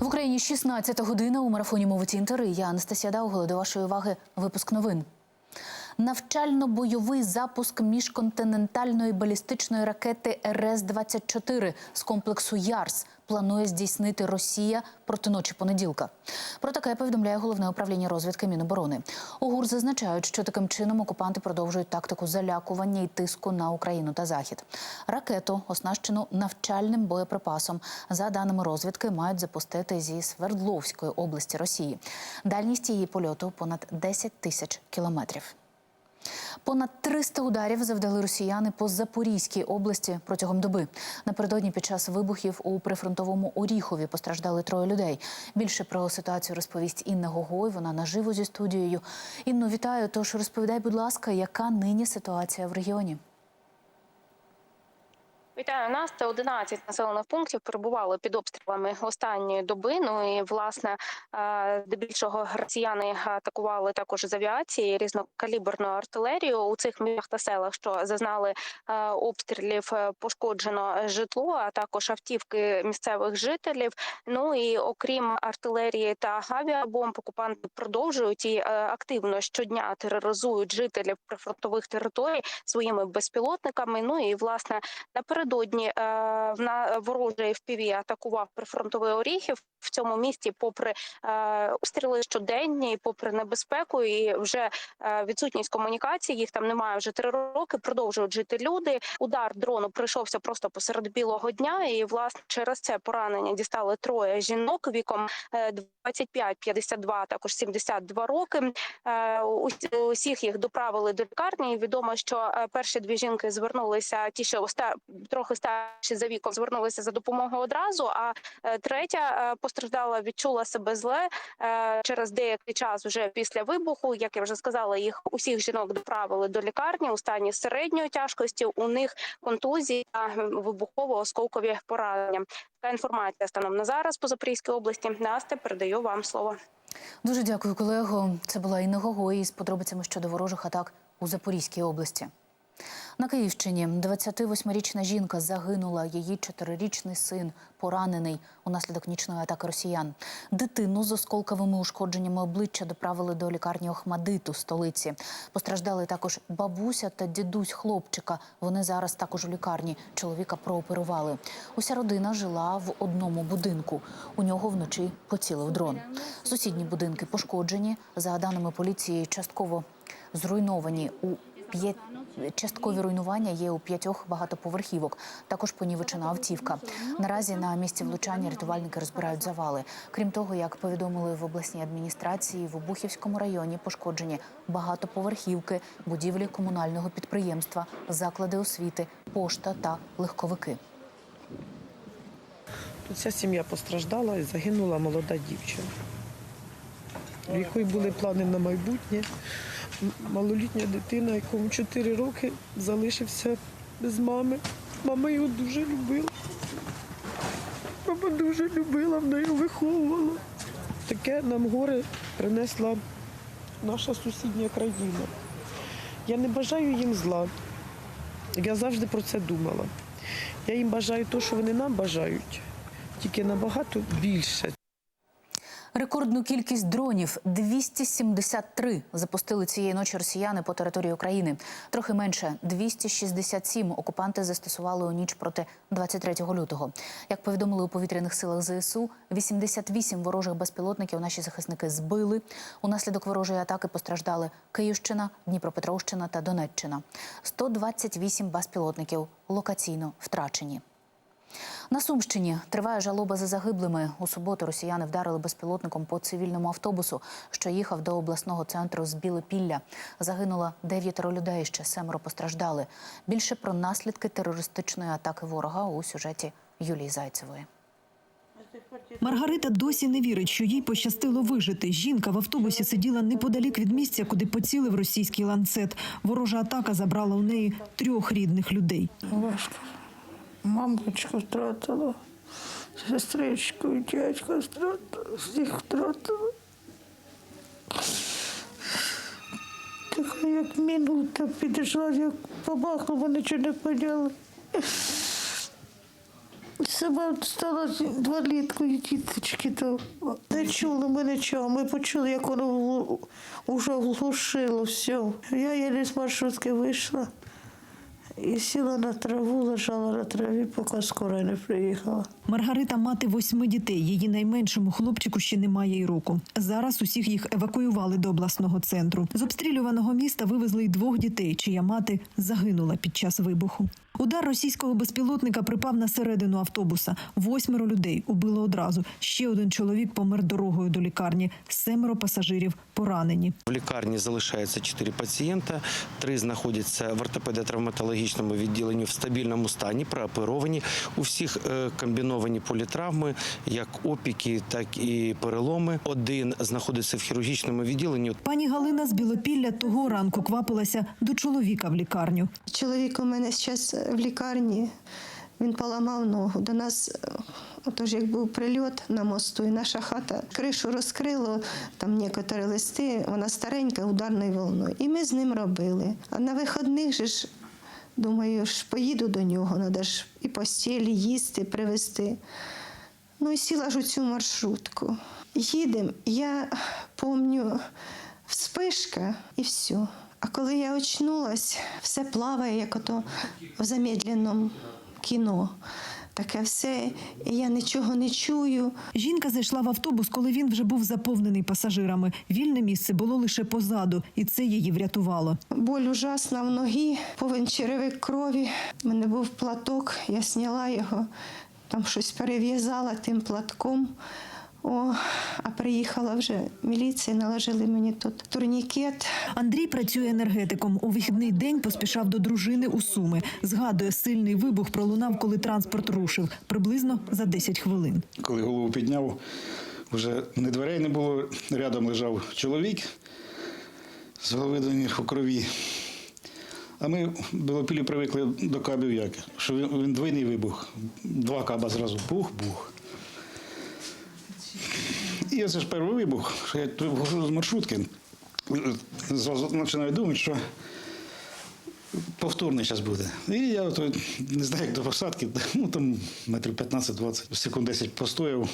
В Україні 16 година у марафоні мови інтери». Я Анастасія Даугола. До вашої уваги випуск новин. Навчально-бойовий запуск міжконтинентальної балістичної ракети РС-24 з комплексу ЯРС планує здійснити Росія проти ночі понеділка. Про таке повідомляє головне управління розвідки Міноборони. У ГУР зазначають, що таким чином окупанти продовжують тактику залякування і тиску на Україну та Захід. Ракету оснащену навчальним боєприпасом. За даними розвідки, мають запустити зі Свердловської області Росії. Дальність її польоту понад 10 тисяч кілометрів. Понад 300 ударів завдали росіяни по Запорізькій області протягом доби. Напередодні під час вибухів у прифронтовому Оріхові постраждали троє людей. Більше про ситуацію розповість Інна Гогой. Вона наживо зі студією. Інно, вітаю. Тож розповідай, будь ласка, яка нині ситуація в регіоні? Вітаю нас. Це 11 населених пунктів перебували під обстрілами останньої доби. Ну і власне е, здебільшого росіяни атакували також з авіації різнокаліберну артилерію у цих містах та селах, що зазнали е, обстрілів, е, пошкоджено житло, а також автівки місцевих жителів. Ну і окрім артилерії та авіабомб, окупанти продовжують і активно щодня тероризують жителів прифронтових територій своїми безпілотниками. Ну і власне наперед напередодні е, на ворожий FPV атакував прифронтовий Оріхів в цьому місті, попри е, обстріли щоденні, попри небезпеку, і вже е, відсутність комунікації. Їх там немає вже три роки. Продовжують жити люди. Удар дрону прийшовся просто посеред білого дня. І власне через це поранення дістали троє жінок віком 25-52, також 72 роки. Усіх їх доправили до лікарні. І Відомо, що перші дві жінки звернулися. Ті, що трохи старші за віком, звернулися за допомогою одразу. А третя постраждала, відчула себе зле через деякий час. Вже після вибуху, як я вже сказала, їх усіх жінок доправили до лікарні у стані середньої тяжкості. У них контузії та вибухово-осколкові поранення. Така інформація станом на зараз по Запорізькій області. Настя передаю вам слово. Дуже дякую, колего. Це була Інна Гогой з подробицями щодо ворожих атак у Запорізькій області. На Київщині 28-річна жінка загинула. Її чотирирічний син поранений унаслідок нічної атаки росіян. Дитину з осколковими ушкодженнями обличчя доправили до лікарні Охмадиту столиці. Постраждали також бабуся та дідусь хлопчика. Вони зараз також у лікарні. Чоловіка прооперували. Уся родина жила в одному будинку. У нього вночі поцілив дрон. Сусідні будинки пошкоджені. За даними поліції, частково зруйновані у часткові руйнування є у п'ятьох багатоповерхівок. Також понівечена автівка. Наразі на місці влучання рятувальники розбирають завали. Крім того, як повідомили в обласній адміністрації, в Обухівському районі пошкоджені багатоповерхівки, будівлі комунального підприємства, заклади освіти, пошта та легковики. Тут вся сім'я постраждала і загинула молода дівчина, у якої були плани на майбутнє малолітня дитина, якому 4 роки залишився без мами. Мама його дуже любила. Мама дуже любила, вона його виховувала. Таке нам горе принесла наша сусідня країна. Я не бажаю їм зла. Я завжди про це думала. Я їм бажаю те, що вони нам бажають, тільки набагато більше. Рекордну кількість дронів 273 запустили цієї ночі росіяни по території України. Трохи менше 267 окупанти застосували у ніч проти 23 лютого. Як повідомили у повітряних силах ЗСУ, 88 ворожих безпілотників наші захисники збили. Унаслідок ворожої атаки постраждали Київщина, Дніпропетровщина та Донеччина. 128 безпілотників локаційно втрачені. На Сумщині триває жалоба за загиблими. У суботу росіяни вдарили безпілотником по цивільному автобусу, що їхав до обласного центру з Білопілля. Загинуло дев'ятеро людей. Ще семеро постраждали. Більше про наслідки терористичної атаки ворога у сюжеті Юлії Зайцевої. Маргарита досі не вірить, що їй пощастило вижити. Жінка в автобусі сиділа неподалік від місця, куди поцілив російський ланцет. Ворожа атака забрала у неї трьох рідних людей. Важко. Мамочку втратила, сестричку, і дядька втратила, всіх втратила. Така як минута підійшла, як побахнула, нічого не поняла. Себе стало інвалідкою, діточки, то не чули ми нічого. Ми почули, як воно уже глушило все. Я єлі з маршрутки вийшла і сіла на траву, лежала на траві, поки скоро не приїхала. Маргарита мати восьми дітей. Її найменшому хлопчику ще немає й року. Зараз усіх їх евакуювали до обласного центру. З обстрілюваного міста вивезли й двох дітей, чия мати загинула під час вибуху. Удар російського безпілотника припав на середину автобуса. Восьмеро людей убило одразу. Ще один чоловік помер дорогою до лікарні. Семеро пасажирів поранені. В лікарні залишається 4 пацієнта, три знаходяться в ортопедо-травматологічному відділенні в стабільному стані, прооперовані. У всіх е, комбіновані політравми, як опіки, так і переломи. Один знаходиться в хірургічному відділенні. Пані Галина з Білопілля того ранку квапилася до чоловіка в лікарню. Чоловік у мене зараз в лікарні. Він поламав ногу. До нас, е, отож, як був прильот на мосту, і наша хата кришу розкрило, там некоторі листи, вона старенька, ударною волною. І ми з ним робили. А на вихідних же ж, думаю, ж поїду до нього, треба ж і постілі, їсти, привезти. Ну і сіла ж у цю маршрутку. Їдемо, я пам'ятаю, вспишка і все. А коли я очнулась, все плаває, як ото в замедленому кіно. Таке все, і я нічого не чую. Жінка зайшла в автобус, коли він вже був заповнений пасажирами. Вільне місце було лише позаду, і це її врятувало. Боль ужасна в ногі, повен черевик крові. У мене був платок, я зняла його, там щось перев'язала тим платком. О, а приїхала вже міліція, наложили мені тут турнікет. Андрій працює енергетиком. У вихідний день поспішав до дружини у Суми. Згадує, сильний вибух пролунав, коли транспорт рушив, приблизно за 10 хвилин. Коли голову підняв, вже не дверей не було, рядом лежав чоловік з голови до ніг у крові. А ми в Білопілі привикли до кабів як, що він, він двойний вибух. Два каба зразу бух-бух. І оце ж перший вибух, що я тут виходжу з маршрутки, починаю думати, що повторний зараз буде. І я от, не знаю, як до посадки, ну там метрів 15-20, секунд 10 постояв.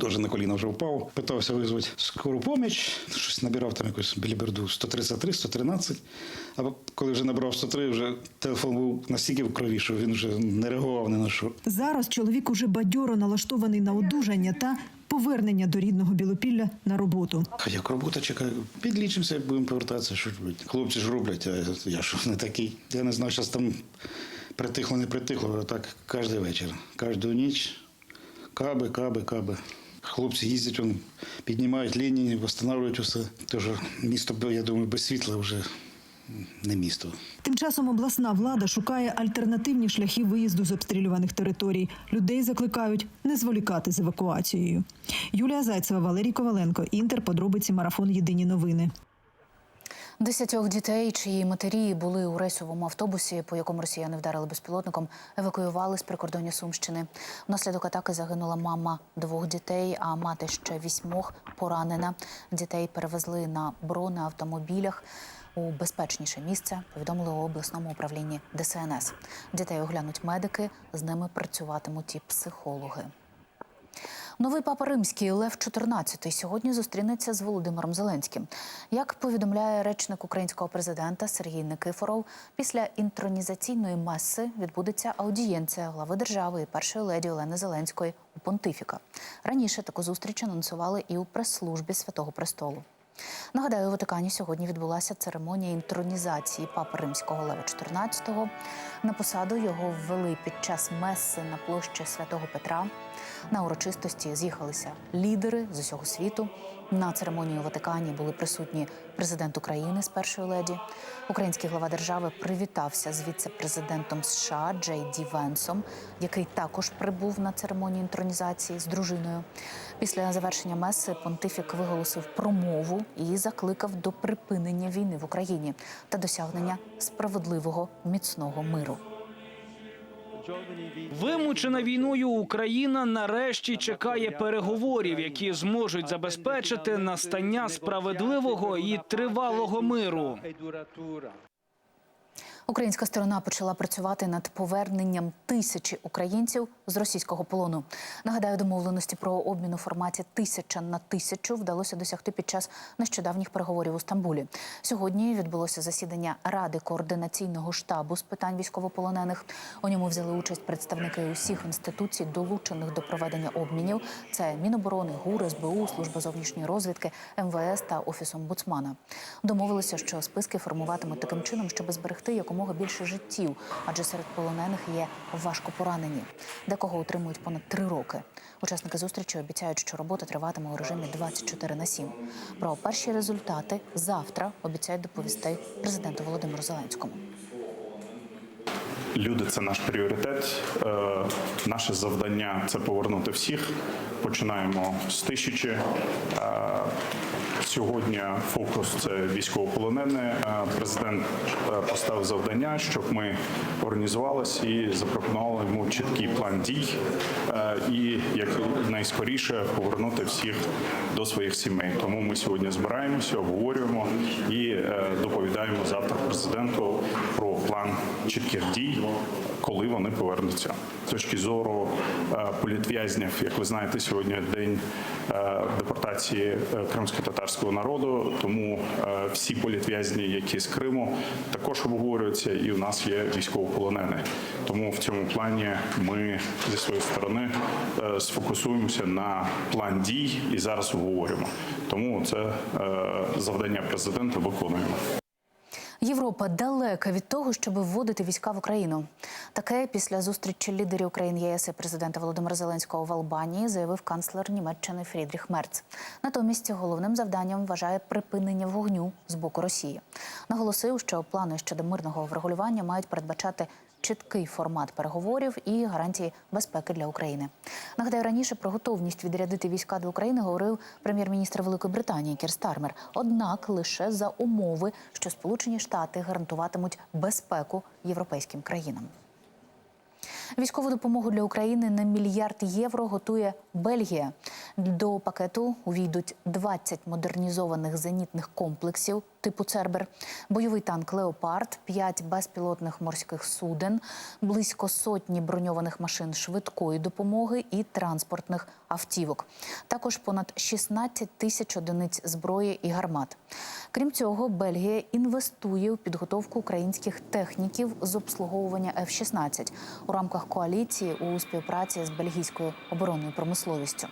Теж на коліна вже впав, питався визвати скору поміч, щось набирав там якусь біліберду 133, 113. А коли вже набрав 103, вже телефон був настільки в крові, що він вже не реагував ні на що. Зараз чоловік уже бадьоро налаштований на одужання та повернення до рідного Білопілля на роботу. А як робота чекає, підлічимося, будемо повертатися. Що робити? Хлопці ж роблять, а я що не такий. Я не знаю, зараз там притихло, не притихло, а так кожен вечір, кожну ніч. Каби, каби, каби. Хлопці їздять, піднімають лінії, встановлюють усе. Тож місто, я думаю, без світла вже не місто. Тим часом обласна влада шукає альтернативні шляхи виїзду з обстрілюваних територій. Людей закликають не зволікати з евакуацією. Юлія Зайцева, Валерій Коваленко, Інтер. Подробиці марафон. Єдині новини. Десятьох дітей, чиї матері були у рейсовому автобусі, по якому росіяни вдарили безпілотником, евакуювали з прикордоння Сумщини. Внаслідок атаки загинула мама двох дітей, а мати ще вісьмох поранена. Дітей перевезли на бронеавтомобілях у безпечніше місце. Повідомили у обласному управлінні ДСНС. Дітей оглянуть медики, з ними працюватимуть і психологи. Новий папа римський Лев XIV сьогодні зустрінеться з Володимиром Зеленським. Як повідомляє речник українського президента Сергій Никифоров, після інтронізаційної меси відбудеться аудієнція глави держави і першої леді Олени Зеленської у понтифіка. Раніше таку зустріч анонсували і у прес-службі Святого Престолу. Нагадаю, у Ватикані сьогодні відбулася церемонія інтронізації папи римського Лева XIV. На посаду його ввели під час меси на площі Святого Петра. На урочистості з'їхалися лідери з усього світу. На церемонії у Ватикані були присутні президент України з першої леді. Український глава держави привітався з віце-президентом США Джей Ді Венсом, який також прибув на церемонію інтронізації з дружиною. Після завершення меси понтифік виголосив промову і закликав до припинення війни в Україні та досягнення справедливого міцного миру. Вимучена війною Україна нарешті чекає переговорів, які зможуть забезпечити настання справедливого і тривалого миру. Українська сторона почала працювати над поверненням тисячі українців з російського полону. Нагадаю, домовленості про обмін у форматі тисяча на тисячу вдалося досягти під час нещодавніх переговорів у Стамбулі. Сьогодні відбулося засідання Ради координаційного штабу з питань військовополонених. У ньому взяли участь представники усіх інституцій, долучених до проведення обмінів. Це Міноборони, ГУР, СБУ, Служба зовнішньої розвідки, МВС та Офіс омбудсмана. Домовилися, що списки формуватимуть таким чином, щоб зберегти якомога більше життів, адже серед полонених є важко поранені. Декого утримують понад три роки. Учасники зустрічі обіцяють, що робота триватиме у режимі 24 на 7. Про перші результати завтра обіцяють доповісти президенту Володимиру Зеленському. Люди це наш пріоритет. Е, Наше завдання це повернути всіх. Починаємо з тисячі. Е, Сьогодні фокус це військовополонені. Е, Президент поставив завдання, щоб ми організувалися і запропонували йому чіткий план дій і як найскоріше повернути всіх до своїх сімей. Тому ми сьогодні збираємося, обговорюємо і доповідаємо завтра президенту про план чітких дій, коли вони повернуться. З точки зору е, політв'язнів, як ви знаєте, сьогодні день е, депортації е, кримсько-татарського народу. Тому всі політв'язні, які з Криму, також обговорюються, і у нас є військовополонені. Тому в цьому плані ми зі своєї сторони сфокусуємося на план дій і зараз обговорюємо. Тому це завдання президента виконуємо. Європа далека від того, щоб вводити війська в Україну. Таке після зустрічі лідерів країн ЄС і президента Володимира Зеленського в Албанії заявив канцлер Німеччини Фрідріх Мерц. Натомість головним завданням вважає припинення вогню з боку Росії. Наголосив, що плани щодо мирного врегулювання мають передбачати чіткий формат переговорів і гарантії безпеки для України. Нагадаю, раніше про готовність відрядити війська до України говорив прем'єр-міністр Великої Британії Кір Стармер. Однак лише за умови, що Сполучені Штати гарантуватимуть безпеку європейським країнам. Військову допомогу для України на мільярд євро готує Бельгія. До пакету увійдуть 20 модернізованих зенітних комплексів типу Цербер, бойовий танк Леопард, 5 безпілотних морських суден, близько сотні броньованих машин швидкої допомоги і транспортних автівок. Також понад 16 тисяч одиниць зброї і гармат. Крім цього, Бельгія інвестує у підготовку українських техніків з обслуговування F-16 у рамках коаліції у співпраці з бельгійською оборонною промисловістю.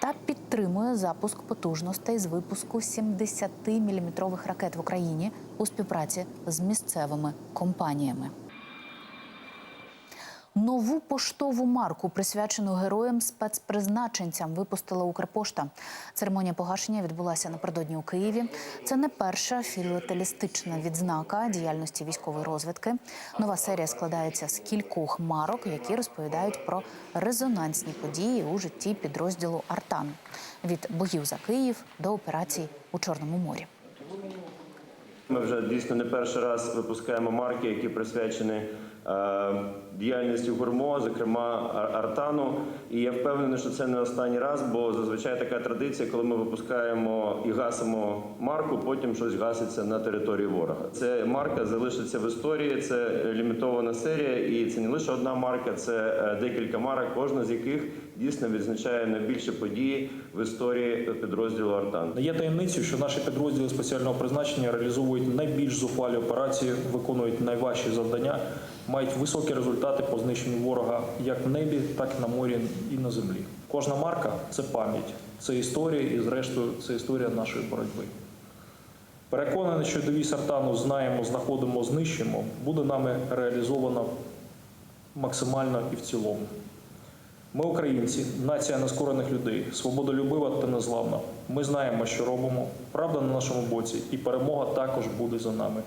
Та підтримує запуск потужностей з випуску 70-мм ракет в Україні у співпраці з місцевими компаніями. Нову поштову марку, присвячену героям спецпризначенцям, випустила Укрпошта. Церемонія погашення відбулася напередодні у Києві. Це не перша філателістична відзнака діяльності військової розвідки. Нова серія складається з кількох марок, які розповідають про резонансні події у житті підрозділу Артан від боїв за Київ до операцій у Чорному морі. Ми вже дійсно не перший раз випускаємо марки, які присвячені е, діяльності гурмо, зокрема Ар- Артану. І я впевнений, що це не останній раз, бо зазвичай така традиція, коли ми випускаємо і гасимо марку, потім щось гаситься на території ворога. Це марка залишиться в історії. Це лімітована серія, і це не лише одна марка, це е, декілька марок, кожна з яких дійсно відзначає найбільші події в історії підрозділу Артан. Є таємницею, що наші підрозділи спеціального призначення реалізовують найбільш зухвалі операції, виконують найважчі завдання, мають високі результати по знищенню ворога як в небі, так і на морі і на землі. Кожна марка це пам'ять, це історія, і зрештою це історія нашої боротьби. Переконаний, що девіз Артану знаємо, знаходимо, знищимо, буде нами реалізовано максимально і в цілому. Ми, українці, нація нескорених людей, свободолюбива та незламна. Ми знаємо, що робимо. Правда на нашому боці, і перемога також буде за нами.